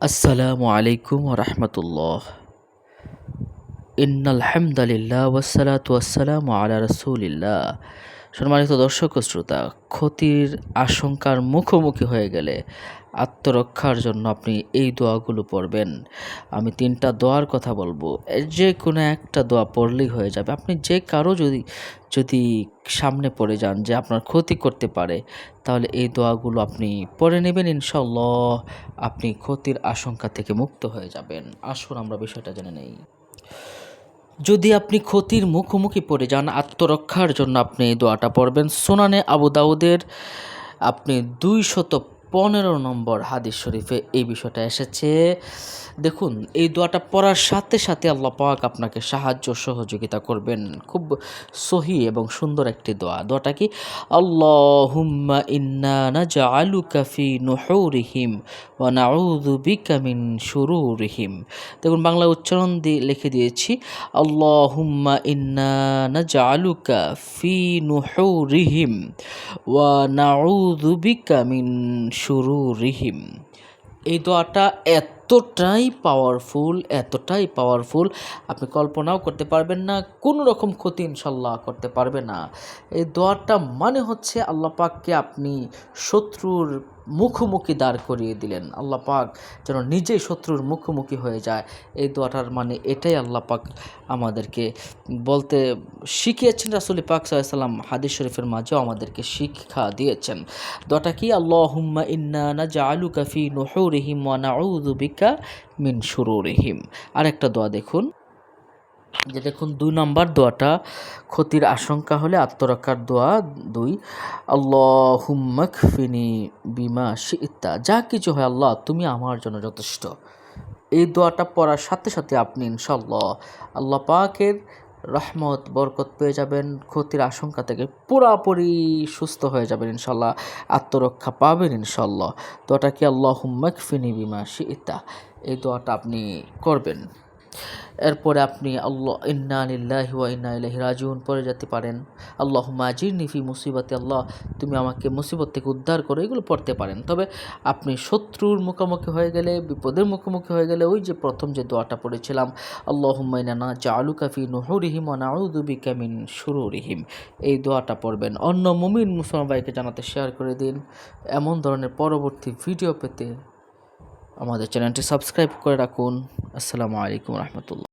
আসসালামু আলাইকুম রহমতুল্লাহ ইন্নাল হামদালিল্লাহ ওয়াসালাতু ওয়াসসালামু আলা রাসূলিল্লাহ সম্মানিত দর্শক শ্রোতা, ক্ষতির আশঙ্কার মুখোমুখি হয়ে গেলে আত্মরক্ষার জন্য আপনি এই দোয়াগুলো পড়বেন। আমি তিনটা দোয়ার কথা বলব। যে কোনো একটা দোয়া পড়লেই হয়ে যাবে। আপনি যে কারও যদি যদি সামনে পড়ে যান যে আপনার ক্ষতি করতে পারে, তাহলে এই দোয়াগুলো আপনি পড়ে নেবেন ইনশাল্লাহ আপনি ক্ষতির আশঙ্কা থেকে মুক্ত হয়ে যাবেন। আসুন আমরা বিষয়টা জেনে নেই। যদি আপনি ক্ষতির মুখোমুখি পড়ে যান, আত্মরক্ষার জন্য আপনি এই দোয়াটা পড়বেন। সোনানে আবু দাউদের আপনি দুই শত পনেরো নম্বর হাদিস শরীফে এই বিষয়টা এসেছে। দেখুন, এই দোয়াটা পড়ার সাথে সাথে আল্লাহ পাক আপনাকে সাহায্য সহযোগিতা করবেন। খুব সহি এবং সুন্দর একটি দোয়া। দোয়াটা কি? আল্লাহুম্মা ইন্না নাজআলুকা ফি নুহুরিহিম ওয়া নাউযু বিকা মিন শুরুরিহিম। দেখুন, বাংলা উচ্চারণ দিয়ে লিখে দিয়েছি, আল্লাহুম্মা ইন্না নাজআলুকা ফি নুহুরিহিম। ওয়া নাউযু বিকা মিন শুরুরিহিম। এই দোয়াটা এতটাই পাওয়ারফুল এতটাই পাওয়ারফুল আপনি কল্পনাও করতে পারবেন না, কোনো রকম ক্ষতি ইনশাল্লাহ করতে পারবে না। এই দোয়াটা মানে হচ্ছে আল্লাহ পাককে আপনি শত্রুর মুখোমুখি দাঁড় করিয়ে দিলেন। আল্লাহ পাক যেন নিজেই শত্রুর মুখোমুখি হয়ে যায়। এই দোয়াটার মানে এটাই আল্লাহ পাক আমাদেরকে বলতে শিখিয়েছেন। রাসুলি পাক সাল্লাম হাদিস শরীফের মাঝেও আমাদেরকে শিক্ষা দিয়েছেন। দোয়াটা কি? আল্লাহ হুম্মা ইন্না না জালু কাফি নহরিহিম ওয়া নাউযু বিকা মিন শুরুরিহিম। আরেকটা দোয়া দেখুন। যে দেখুন, দুই নম্বর দোয়াটা, ক্ষতির আশঙ্কা হলে আত্মরক্ষার দোয়া দুই আল্লাহ হুম্মাকফিনি বিমা শিতা যা কিছু হয় আল্লাহ, তুমি আমার জন্য যথেষ্ট। এই দোয়াটা পড়ার সাথে সাথে আপনি ইনশাল্লাহ আল্লাহ পাকের রহমত, বরকত পেয়ে যাবেন, ক্ষতির আশঙ্কা থেকে পুরাপুরি সুস্থ হয়ে যাবেন ইনশাল্লাহ আত্মরক্ষা পাবেন ইনশাল্লাহ দোয়াটা কি আল্লাহ হুম্মাকফিনি বিমা শিতা এই দোয়াটা আপনি করবেন। এরপরে আপনি আল্লাহ, ইন্না লিল্লাহি ওয়া ইন্না ইলাইহি রাজিউন পরে যেতে পারেন। আল্লাহ মাজির নিফি মুসিবতে আল্লাহ তুমি আমাকে মুসিবত থেকে উদ্ধার করো, এগুলো পড়তে পারেন। তবে আপনি শত্রুর মুখোমুখি হয়ে গেলে, বিপদের মুখোমুখি হয়ে গেলে, ওই যে প্রথম যে দোয়াটা পড়েছিলাম আল্লাহ হুম্মাইনা চালু কাফি নুহুরিহিম ও নাউদুবি কামিন শুরুরিহিম এই দোয়াটা পড়বেন। অন্য মুমিন মুসলমান ভাইকে জানাতে শেয়ার করে দিন। এমন ধরনের পরবর্তী ভিডিও পেতে আমাদের চ্যানেলটি সাবস্ক্রাইব করে রাখুন। আসসালামু আলাইকুম রহমতুল্লাহ।